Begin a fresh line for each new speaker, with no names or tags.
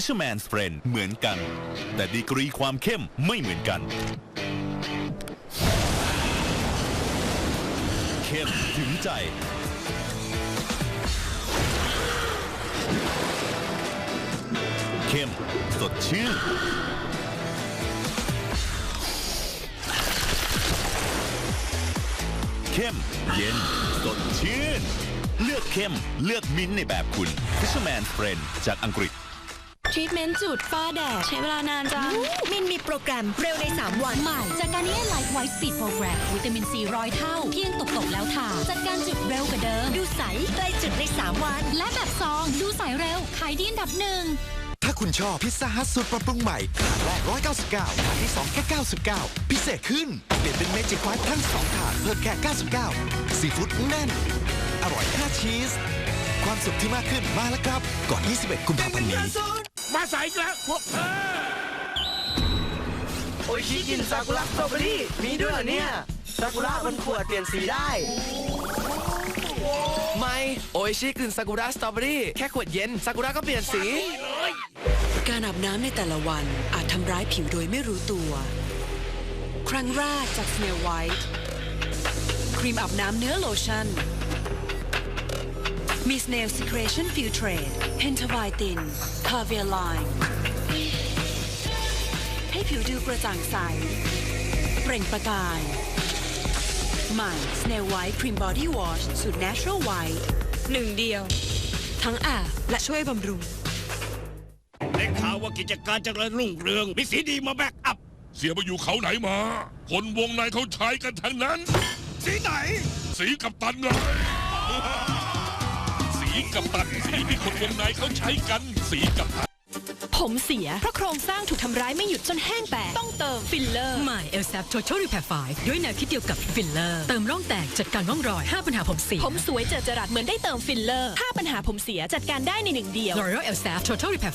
Fisherman's Friend เหมือนกัน แต่ดีกรีความเข้มไม่เหมือนกัน เข้มถึงใจ เข้มสดชื่นเข้มเย็น สดชื่น เลือกเข้ม เลือกมิ้นในแบบคุณ Fisherman's Friend จากอังกฤษ
ทรีทเมนต์จุดฝ้าแดดใช้เวลานานจัง
มินมีโปรแกรมเร็วใน 3 วัน
ใหม่ จากการนี้ไลฟ์ไวท์สปีดโปรแกรมวิตามินซีร้อยเท่า เพียงตบตบๆแล้วทาจัดการจุดเร็วกว่าเดิม
ดูใสใกล้จุดใน 3 วัน
และแบบซองดูใสเร็ว ขายดีอันดับหนึ่ง
ถ้าคุณชอบพิซซ่าฮัทสูตรปรับปรุงใหม่ถาดแรก 199ถาดที่ 2 แค่ 99 พิเศษขึ้น เปลี่ยนเป็นเมจิกไฟทั้ง2ถาดเพิ่มแค่ 99 ซีฟู้ดแน่น อร่อยค่าชีส ความสุขที่มากขึ้นมาแล้วครับ ก่อน 21 กุมภาพันธ์นี้
มาใส่อีกแล้วพวกเธอ
โออิชิกินซากุระสตรอเบอรี่มีด้วยเหรอเนี่ยซากุระมันขวดเปลี่ยนสีได้
ไม่โออิชิกลิ่นซากุระสตรอเบอรี่แค่ขวดเย็นซากุระก็เปลี่ยนสี
การอาบน้ำในแต่ละวันอาจทำร้ายผิวโดยไม่รู้ตัว ครั้งแรกจาก Snail White ครีมอาบน้ำเนื้อโลชั่น มี Snail Secretion Filtrate Pentavitin p a v i a l i n e ให้ผิวดูกระจ่างใส เปล่งประกาย ใหม่ Snail White Cream Body Wash สูตร Natural White หนึ่งเดียว ทั้งอาบและช่วยบำรุง
ได้ข่าวว่ากิจการเจริญรุ่งเรือง มีสีดีมาแบ็กอัพ
เสียไปอยู่เขาไหนมา คนวงในเขาใช้กันทั้งนั้น
สีไหน
สีกับตันไงสี กับตันสีที่คนวงในเขาใช้กันสีกับตัน
ผมเสีย เพราะโครงสร้างถูกทำร้ายไม่หยุดจนแห้งแตกต้องเติมฟิลเลอร์
ใหม่ e l s a p Total Repair 5ด้วยแนวคิดเดียวกับฟิลเลอร์ เติมร่องแตกจัดการร่องรอย 5 ปัญหาผมเสีย
ผมสวยเจอจรัสเหมือนได้เติมฟิลเลอร์ถ้าปัญหาผมเสียจัดการได้ในหนึ่งเดียว
L'Oreal e l s a p Total Repair